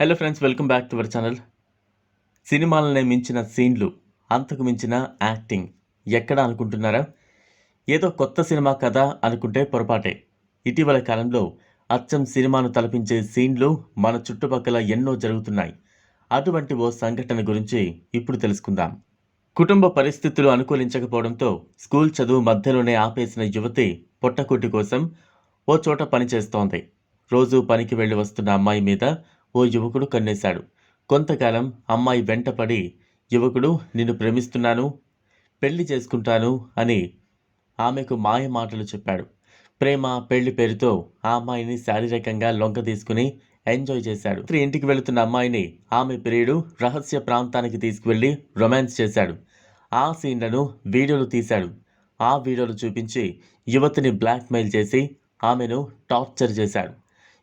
Hello friends welcome back to our channel సినిమాలనే మించిన సీన్లు అంతకు మించిన యాక్టింగ్ ఎక్కడ అనుకుంటున్నారా? ఏదో కొత్త సినిమా కదా అనుకుంటే పొరపాటే. ఇటీవల కాలంలో అచ్చం సినిమాను తలపించే సీన్లు మన చుట్టుపక్కల ఎన్నో జరుగుతున్నాయి. అటువంటి ఓ సంఘటన గురించి ఇప్పుడు తెలుసుకుందాం. కుటుంబ పరిస్థితులు అనుకూలించకపోవడంతో స్కూల్ చదువు మధ్యలోనే ఆపేసిన యువతి పొట్టకూటి కోసం ఓ చోట పనిచేస్తోంది. రోజు పనికి వెళ్ళి వస్తున్న అమ్మాయి మీద ఓ యువకుడు కన్నేశాడు. కొంతకాలం అమ్మాయి వెంటపడి యువకుడు నిన్ను ప్రేమిస్తున్నాను పెళ్ళి చేసుకుంటాను అని ఆమెకు మాయ మాటలు చెప్పాడు. ప్రేమ పెళ్ళి పేరుతో ఆ అమ్మాయిని శారీరకంగా లొంగ తీసుకుని ఎంజాయ్ చేశాడు. రాత్రి ఇంటికి వెళుతున్న అమ్మాయిని ఆమె ప్రియుడు రహస్య ప్రాంతానికి తీసుకువెళ్ళి రొమాన్స్ చేశాడు. ఆ సీన్లను వీడియోలు తీశాడు. ఆ వీడియోలు చూపించి యువతిని బ్లాక్మెయిల్ చేసి ఆమెను టార్చర్ చేశాడు.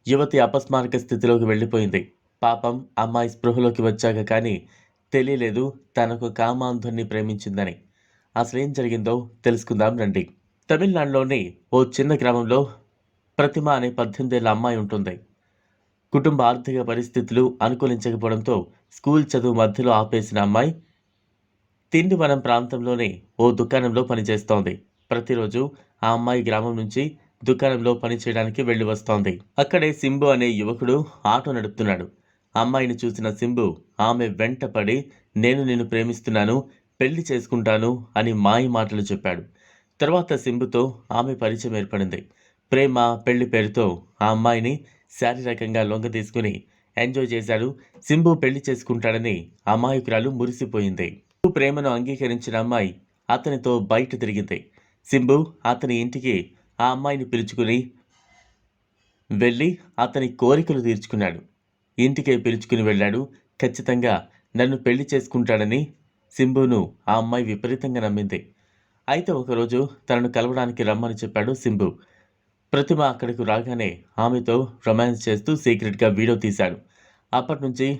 యువతి అపస్మారక స్థితిలోకి వెళ్ళిపోయింది. పాపం అమ్మాయి స్పృహలోకి వచ్చాక కానీ తెలియలేదు తనకు కామాంధుని ప్రేమించిందని. అసలేం జరిగిందో తెలుసుకుందాం రండి. తమిళనాడులోని ఓ చిన్న గ్రామంలో ప్రతిమ అనే పద్దెనిమిదేళ్ళ అమ్మాయి ఉంటుంది. కుటుంబ ఆర్థిక పరిస్థితులు అనుకూలించకపోవడంతో స్కూల్ చదువు మధ్యలో ఆపేసిన అమ్మాయి తిండివనం ప్రాంతంలోని ఓ దుకాణంలో పనిచేస్తోంది. ప్రతిరోజు ఆ అమ్మాయి గ్రామం నుంచి దుకాణంలో పనిచేయడానికి వెళ్ళి వస్తోంది. అక్కడే సింబు అనే యువకుడు ఆటో నడుపుతున్నాడు. అమ్మాయిని చూసిన సింబు ఆమె వెంట పడి నేను నిన్ను ప్రేమిస్తున్నాను పెళ్ళి చేసుకుంటాను అని మాయ మాటలు చెప్పాడు. తర్వాత సింబుతో ఆమె పరిచయం ఏర్పడింది. ప్రేమ పెళ్ళి పేరుతో ఆ అమ్మాయిని శారీరకంగా లొంగ తీసుకుని ఎంజాయ్ చేశాడు. సింబు పెళ్ళి చేసుకుంటాడని అమాయకురాలు మురిసిపోయింది. ప్రేమను అంగీకరించిన అమ్మాయి అతనితో బయట తిరిగింది. సింబు అతని ఇంటికి ఆ అమ్మాయిని పిలుచుకుని వెళ్ళి అతని కోరికలు తీర్చుకున్నాడు. ఇంటికే పిలుచుకుని వెళ్ళాడు. ఖచ్చితంగా నన్ను పెళ్ళి చేసుకుంటాడని సింబును ఆ అమ్మాయి విపరీతంగా నమ్మింది. అయితే ఒకరోజు తనను కలవడానికి రమ్మని చెప్పాడు సింబు. ప్రతిమ అక్కడికి రాగానే ఆమెతో రొమాన్స్ చేస్తూ సీక్రెట్గా వీడియో తీశాడు. అప్పటి నుంచి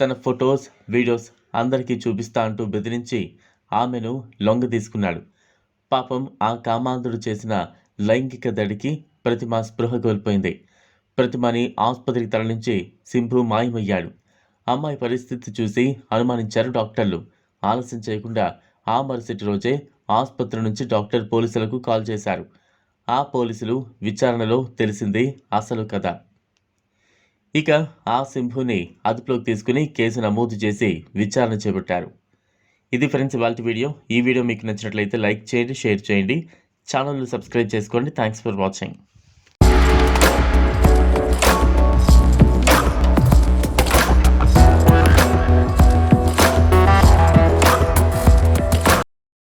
తన ఫొటోస్ వీడియోస్ అందరికీ చూపిస్తా అంటూ బెదిరించి ఆమెను లొంగ తీసుకున్నాడు. పాపం ఆ కామాంధుడు చేసిన లైంగిక దడికి ప్రతిమ స్పృహ కోల్పోయింది. ప్రతిమని ఆసుపత్రికి తరలించి సింభు మాయమయ్యాడు. అమ్మాయి పరిస్థితి చూసి అనుమానించారు డాక్టర్లు. ఆలస్యం చేయకుండా ఆ మరుసటి రోజే ఆసుపత్రి నుంచి డాక్టర్ పోలీసులకు కాల్ చేశారు. ఆ పోలీసులు విచారణలో తెలిసింది అసలు కథ. ఇక ఆ సింహుని అదుపులోకి తీసుకుని కేసు నమోదు చేసి విచారణ చేపట్టారు. ఇది ఫ్రెండ్స్ ఇవాళ వీడియో. ఈ వీడియో మీకు నచ్చినట్లయితే లైక్ చేయండి షేర్ చేయండి. ఛానల్ని సబ్స్క్రైబ్ చేసుకోండి. Thanks for watching